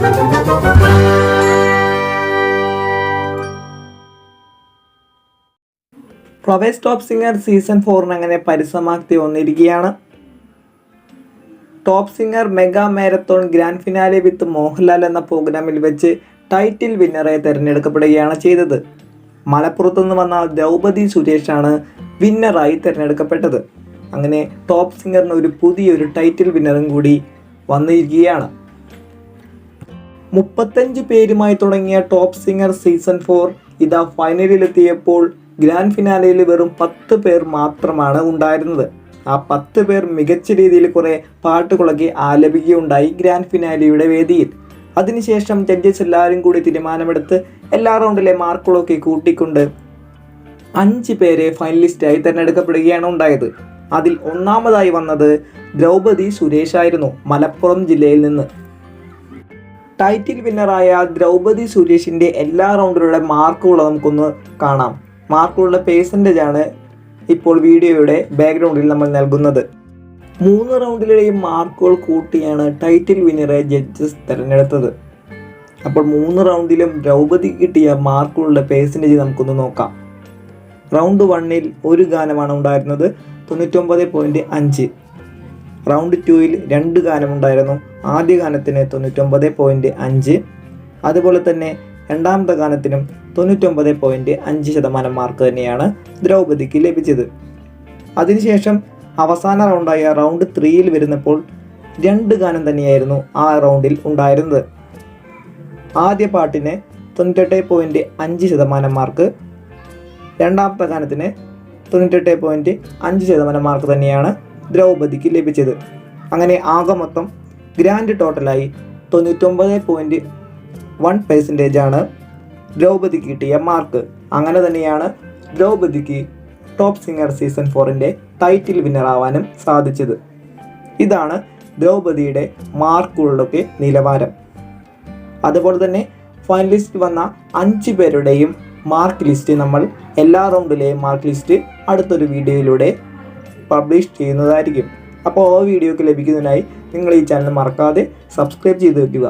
Flowers top singer season ഫോറിന് അങ്ങനെ പരിസമാപ്തി വന്നിരിക്കുകയാണ്. Top singer mega marathon grand finale with Mohanlal എന്ന പ്രോഗ്രാമിൽ വെച്ച് ടൈറ്റിൽ വിന്നറെ തിരഞ്ഞെടുക്കപ്പെടുകയാണ് ചെയ്തത്. മലപ്പുറത്തു നിന്ന് വന്ന ദ്രൗപദി സുരേഷാണ് വിന്നറായി തിരഞ്ഞെടുക്കപ്പെട്ടത്. അങ്ങനെ ടോപ്പ് സിംഗറിന് ഒരു പുതിയൊരു ടൈറ്റിൽ വിന്നറും കൂടി വന്നിരിക്കുകയാണ്. മുപ്പത്തഞ്ച് പേരുമായി തുടങ്ങിയ ടോപ്പ് സിംഗർ സീസൺ ഫോർ ഇതാ ഫൈനലിലെത്തിയപ്പോൾ ഗ്രാൻഡ് ഫിനാലയിൽ വെറും പത്ത് പേർ മാത്രമാണ് ഉണ്ടായിരുന്നത്. ആ പത്ത് പേർ മികച്ച രീതിയിൽ കുറേ പാട്ടുകളൊക്കെ ആലപിക്കുകയുണ്ടായി ഗ്രാൻഡ് ഫിനാലിയുടെ വേദിയിൽ. അതിനുശേഷം ജഡ്ജസ് എല്ലാവരും കൂടി തീരുമാനമെടുത്ത് എല്ലാ റൗണ്ടിലെ മാർക്കുകളൊക്കെ കൂട്ടിക്കൊണ്ട് അഞ്ച് പേരെ ഫൈനലിസ്റ്റായി തിരഞ്ഞെടുക്കപ്പെടുകയാണ് ഉണ്ടായത്. അതിൽ ഒന്നാമതായി വന്നത് ദ്രൗപദി സുരേഷ് ആയിരുന്നു. മലപ്പുറം ജില്ലയിൽ നിന്ന്. ടൈറ്റിൽ വിന്നറായ ദ്രൗപദി സുരേഷിന്റെ എല്ലാ റൗണ്ടിലുള്ള മാർക്കുകളും നമുക്കൊന്ന് കാണാം. മാർക്കുകളുടെ പേഴ്സന്റേജ് ആണ് ഇപ്പോൾ വീഡിയോയുടെ ബാക്ക്ഗ്രൗണ്ടിൽ നമ്മൾ നൽകുന്നത്. മൂന്ന് റൗണ്ടിലെയും മാർക്കുകൾ കൂട്ടിയാണ് ടൈറ്റിൽ വിന്നറെ ജഡ്ജസ് തിരഞ്ഞെടുത്തത്. അപ്പോൾ മൂന്ന് റൗണ്ടിലും ദ്രൗപദി കിട്ടിയ മാർക്കുകളുടെ പേഴ്സന്റേജ് നമുക്കൊന്ന് നോക്കാം. റൗണ്ട് വണ്ണിൽ ഒരു ഗാനമാണ് ഉണ്ടായിരുന്നത്. തൊണ്ണൂറ്റൊമ്പത് പോയിന്റ് അഞ്ച്. റൗണ്ട് ടുവിൽ രണ്ട് ഗാനമുണ്ടായിരുന്നു. ആദ്യ ഗാനത്തിന് തൊണ്ണൂറ്റൊമ്പത് പോയിന്റ് അഞ്ച്. അതുപോലെ തന്നെ രണ്ടാമത്തെ ഗാനത്തിനും തൊണ്ണൂറ്റൊമ്പത് പോയിന്റ് അഞ്ച് ശതമാനം മാർക്ക് തന്നെയാണ് ദ്രൗപദിക്ക് ലഭിച്ചത്. അതിനുശേഷം അവസാന റൗണ്ടായ റൗണ്ട് ത്രീയിൽ വരുന്നപ്പോൾ രണ്ട് ഗാനം തന്നെയായിരുന്നു ആ റൗണ്ടിൽ ഉണ്ടായിരുന്നത്. ആദ്യ പാട്ടിന് തൊണ്ണൂറ്റെട്ട് പോയിന്റ് അഞ്ച് ശതമാനം മാർക്ക് രണ്ടാമത്തെ ഗാനത്തിന് തൊണ്ണൂറ്റെട്ട് പോയിന്റ് അഞ്ച് ശതമാനം മാർക്ക് തന്നെയാണ് ദ്രൗപദിക്ക് ലഭിച്ചത്. അങ്ങനെ ആകെ മൊത്തം ഗ്രാൻഡ് ടോട്ടലായി തൊണ്ണൂറ്റൊമ്പത് പോയിന്റ് വൺ പെർസെന്റേജ് ആണ് ദ്രൗപദിക്ക് കിട്ടിയ മാർക്ക് അങ്ങനെ തന്നെയാണ് ദ്രൗപദിക്ക് ടോപ്പ് സിംഗർ സീസൺ ഫോറിന്റെ ടൈറ്റിൽ വിന്നറാവാനും സാധിച്ചത്. ഇതാണ് ദ്രൗപദിയുടെ മാർക്കുകളുടെ നിലവാരം. അതുപോലെ തന്നെ ഫൈനലിസ്റ്റ് വന്ന അഞ്ച് പേരുടെയും മാർക്ക് ലിസ്റ്റ് നമ്മൾ എല്ലാ റൗണ്ടിലെയും മാർക്ക് ലിസ്റ്റ് അടുത്തൊരു വീഡിയോയിലൂടെ പബ്ലിഷ് ചെയ്യുന്നതായിരിക്കും. അപ്പോൾ ആ വീഡിയോക്ക് ലഭിക്കുന്നതിനായി നിങ്ങൾ ഈ ചാനൽ മറക്കാതെ സബ്സ്ക്രൈബ് ചെയ്ത് വയ്ക്കുക